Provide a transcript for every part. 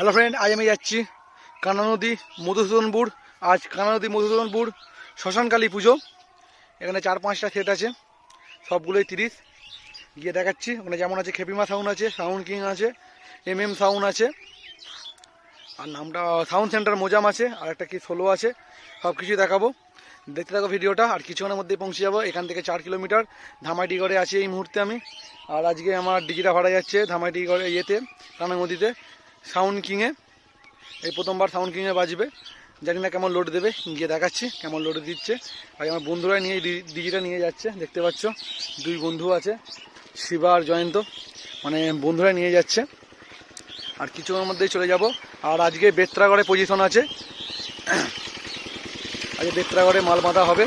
Hello friend, আজ আমি যাচ্ছি কানা নদী মধুসূদনপুর আজ কানা নদী মধুসূদনপুর শ্মশানকালী পুজো। এখানে চার পাঁচটা সেট আছে, সবগুলোই তিরিশ। গিয়ে দেখাচ্ছি, ওখানে যেমন আছে খেপিমা সাউন্ড আছে সাউন্ড কিং আছে এম এম সাউন্ড আছে। আর নামটা সাউন্ড সেন্টার মোজাম আছে, আর একটা কি সোলো আছে সব কিছুই দেখাবো। দেখতে থাকো ভিডিওটা, আর কিছুক্ষণের মধ্যেই পৌঁছে যাব, এখান থেকে চার কিলোমিটার ধামাইটিগড়ে আছি এই মুহূর্তে আমি। আর আজকে আমার ডিজিটা ভাড়া যাচ্ছে ধামাইটিগড়ে ইয়েতে কানা নদীতে। সাউন্ড কিংয়ে, এই প্রথমবার সাউন্ড কিংয়ে বাজবে। জানি না কেমন লোড দেবে, গিয়ে দেখাচ্ছি কেমন লোড দিচ্ছে। আর আমার বন্ধুরা নিয়ে ডিজিটা নিয়ে যাচ্ছে, দেখতে পাচ্ছ। দুই বন্ধু আছে, শিবা আর জয়ন্ত। মানে বন্ধুরা নিয়ে যাচ্ছে। আর কিছুক্ষণের মধ্যেই চলে যাব। আর আজকে বেত্রাগড়ে পজিশন আছে। আজকে বেত্রাগড়ে মাল বাঁধা হবে।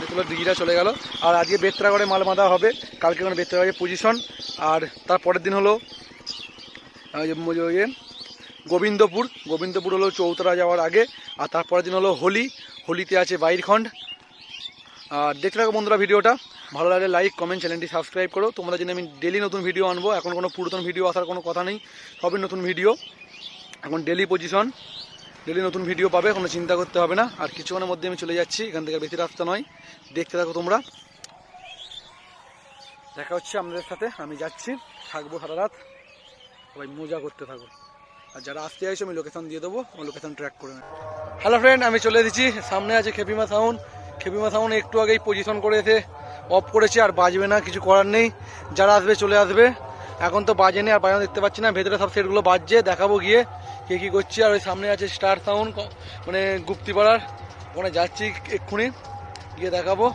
দেখল ডিজিটা চলে গেল। আর আজকে বেত্রাগড়ে মাল বাঁধা হবে। কালকে কোনো বেত্রাগড়ে পজিশন আর তার পরের দিন হলো গোবিন্দপুর। গোবিন্দপুর হলো চৌতরা যাওয়ার আগে, আর তারপরের দিন হলো হোলি। হোলিতে আছে বাইরখণ্ড। আর দেখতে থাকো বন্ধুরা ভিডিওটা। ভালো লাগলে লাইক কমেন্ট চ্যানেলটি সাবস্ক্রাইব করো। তোমরা জন্য আমি ডেলি নতুন ভিডিও আনব। এখন কোনো পুরাতন ভিডিও আসার কোনো কথা নেই। সবই নতুন ভিডিও এখন ডেলি পজিশন ডেলি নতুন ভিডিও পাবে, কোনো চিন্তা করতে হবে না। আর কিছুক্ষণের মধ্যে আমি চলে যাচ্ছি। এখান থেকে বেশি রাস্তা নয়। দেখতে থাকো তোমরা। দেখা হচ্ছে আমাদের সাথে। আমি যাচ্ছি। থাকব সারা রাত। সবাই মজা করতে থাকো। আর যারা আসতে চাইছো, আমি লোকেশন দিয়ে দেবো। লোকেশন ট্র্যাক করে নেবে। হ্যালো ফ্রেন্ড আমি চলে এসেছি। সামনে আছে খেপিমা সাউন্ড খেপিমা সাউন্ড একটু আগেই পজিশন করে এসে অফ করেছে, আর বাজবে না, কিছু করার নেই। যারা আসবে, চলে আসবে। এখন তো বাজেনি আর বাজানো দেখতে পাচ্ছি না। ভেতরে সব সেটগুলো বাজছে, দেখাবো গিয়ে কে কী করছি। আর ওই সামনে আছে স্টার সাউন্ড মানে গুপ্তিপাড়ার। ওখানে যাচ্ছি এক্ষুনি, গিয়ে দেখাবো।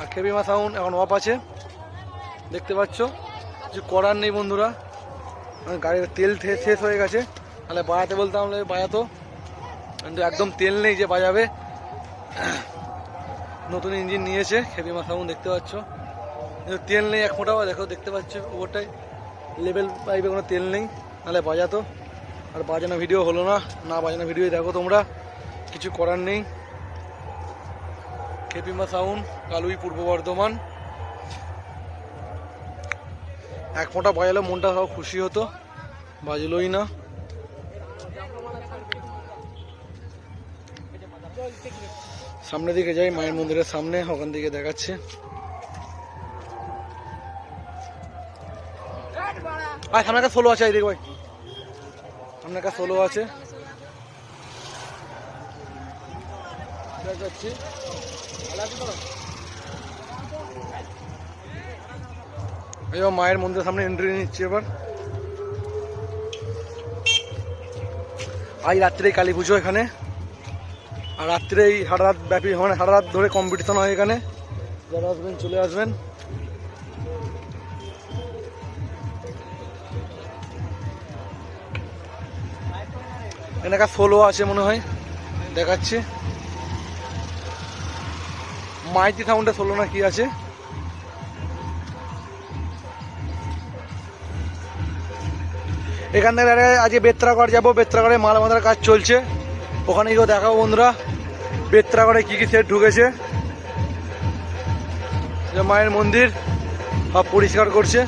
আর খেপিমা সাউন্ড এখন অফ আছে। দেখতে পাচ্ছ, কিছু করার নেই বন্ধুরা। মানে গাড়ির তেল শেষ হয়ে গেছে। তাহলে বাজাতে বলতাম বাজাতো। কিন্তু একদম তেল নেই যে বাজাবে। নতুন ইঞ্জিন নিয়েছে, খেপি মাথাউন দেখতে পাচ্ছ। কিন্তু তেল নেই, এক ফোঁটাও দেখো, দেখতে পাচ্ছ ওটাই লেভেল পাইপে কোনো তেল নেই নাহলে বাজাতো। আর বাজানো ভিডিও হলো না না বাজানো ভিডিও দেখো তোমরা। কিছু করার নেই। খেপিমা সাউন্ড কালুই পূর্ব বর্ধমান। এক ফোঁটা বাজালে মনটা সব খুশি হতো। বাজলোই না। সামনের দিকে যাই, মায়ের মন্দিরের সামনে, ওখান দিকে দেখাচ্ছে। আর সামনে একটা সোলো আছে এইদিকে ভাই। সামনে একটা সোলো আছে। যাচ্ছি এবার মায়ের মন্দিরের সামনে এন্ট্রি নিচ্ছি এবার। আজ রাত্রেই কালী পুজো এখানে। আর রাত্রেই সারা রাত ব্যাপী মানে সারা রাত ধরে কম্পিটিশন হয় এখানে। যারা আসবেন, চলে আসবেন। এখানে একটা সোলো আছে মনে হয়, দেখাচ্ছি। মাইতি সাউন্ডে সোলো না কি আছে? এখান থেকে আজকে বেত্রাগড় যাব, বেত্রাগড়ে মাল বাঁধার কাজ চলছে। ওখানে গিয়েও দেখাবো বন্ধুরা। বেত্রাগড়ে কী কী সেট ঢুকেছে? মায়ের মন্দির সব পরিষ্কার করছে।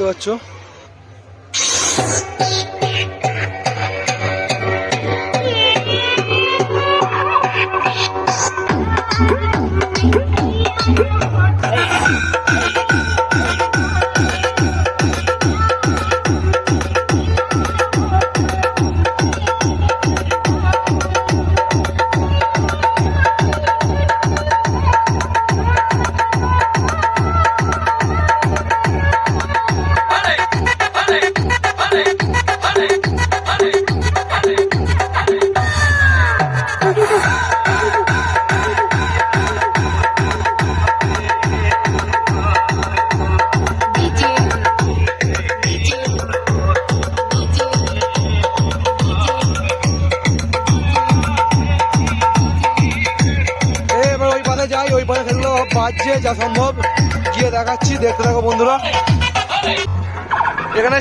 দেখতে পাচ্ছ?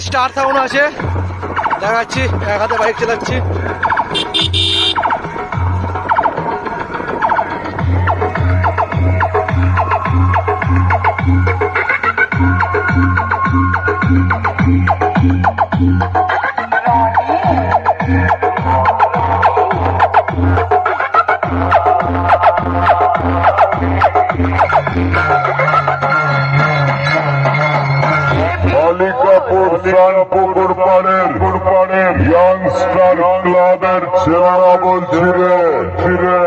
স্টার সাউন্ড আছে। দেখাচ্ছি এক হাতে বাইক চালাচ্ছি। পাড়ের পাড়ের ইয়াংস্টার ক্লাবের ছেলেরা বলছি রে ছিরে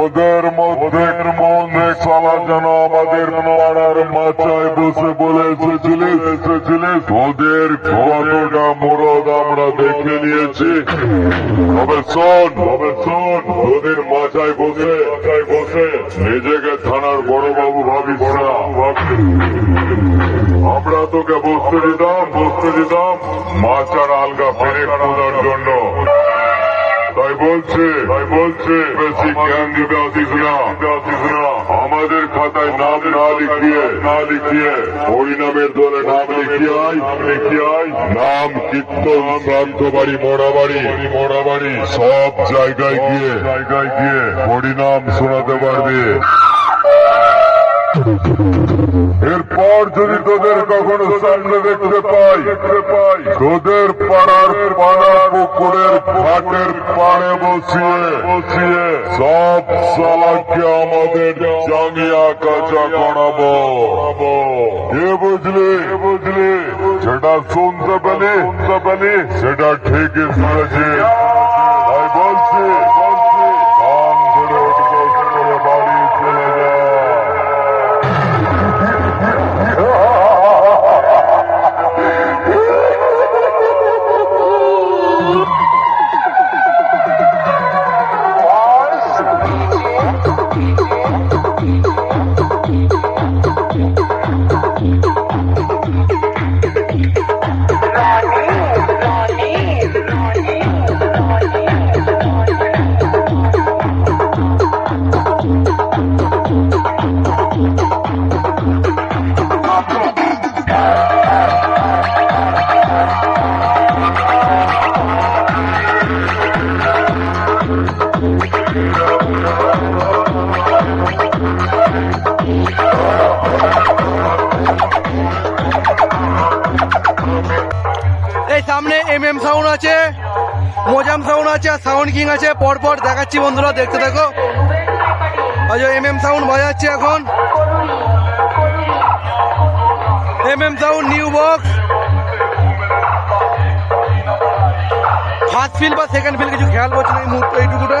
ওদের মধ্যে মনে সালা যেন আমাদের পাড়ার মাচায় বসে বলে এসেছিলিস এসেছিলিস ওদের কতটা মরদ আমরা দেখে নিয়েছি। তবে শোন তবে শোন, ওদের মাচায় বসে মাচায় বসে। নিজেকে থানার বড়বাবু ভাবিস না। আমরা তোকে বসতে দিতাম দিতাম মাছ আর আলগা ফেরে খোঁজার জন্য। তাই বলছে তাই বলছে বেশি জ্ঞান দিতে আসিস না। আমাদের খাতায় নাম না লিখিয়ে না লিখিয়ে। হরিনামের দলে নাম লিখিয়ে আয়। নাম লিখিয়ে নাম কীর্তন শ্রাদ্ধ বাড়ি মোড়া বাড়ি। মোড়া বাড়ি। সব জায়গায় গিয়ে জায়গায় গিয়ে হরিনাম শোনাতে পারবে। এরপর যদি তোদের কখনো সামনে দেখতে পাই, তোদের পাড়ার পাড়া পুকুরের ঘাটের পাড়ে বসিয়ে বসিয়ে সব সালাকে আমাদের জাঙ্গিয়া কাঁচা করাবো। কে বুঝলি? বুঝলি? সেটা শুনতে পেলি শুনতে পেলি, সেটা ঠিকই শুনেছি এম সাউন্ড আছে, মোজাম সাউন্ড আছে, আর সাউন্ড কিং আছে। পরপর দেখাচ্ছি বন্ধুরা, দেখতে দেখো আজ এম এম সাউন্ড বাজাচ্ছে এখন। M M sound new box first fill বা সেকেন্ড ফিল কিছু খেয়াল করছে না এই মুহূর্তে এইটুকুটা?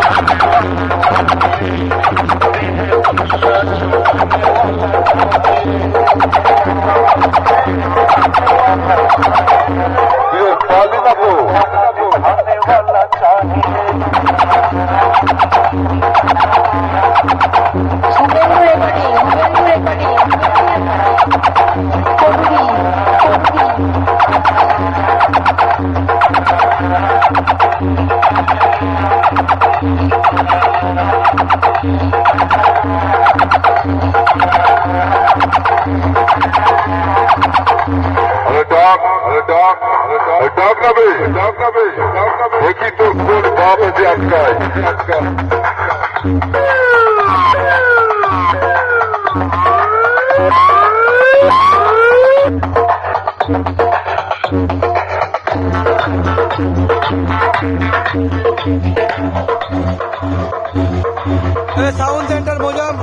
সাউন্ড সেন্টার বোঝাম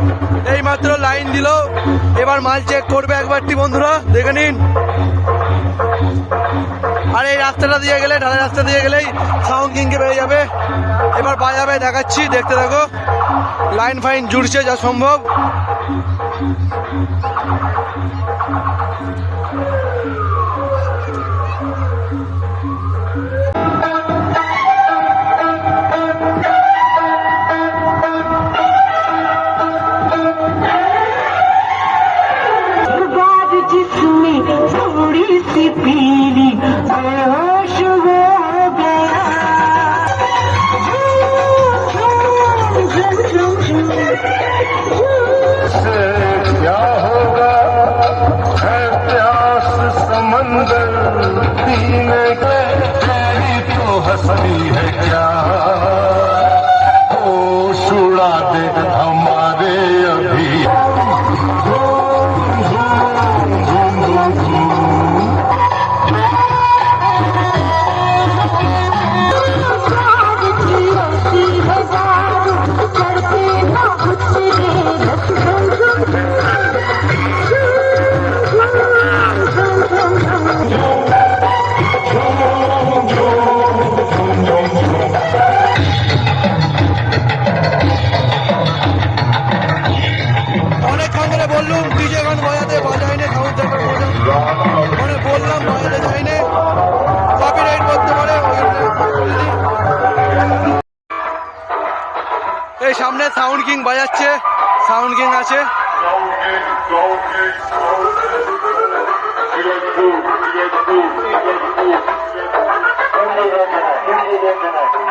এই মাত্র লাইন দিল। এবার মাল চেক করবে একবারটি বন্ধুরা, দেখে নিন। আর এই রাস্তাটা দিয়ে গেলে ঢালাই রাস্তা দিয়ে গেলেই সাউন্ড কিংকে পেয়ে যাবে। এবার বাজাবে, দেখাচ্ছি, দেখতে থাকো। লাইন ফাইন জুড়ছে, যা সম্ভব। কিং বাজাচ্ছে সাউন্ড কিং আছে Brasil,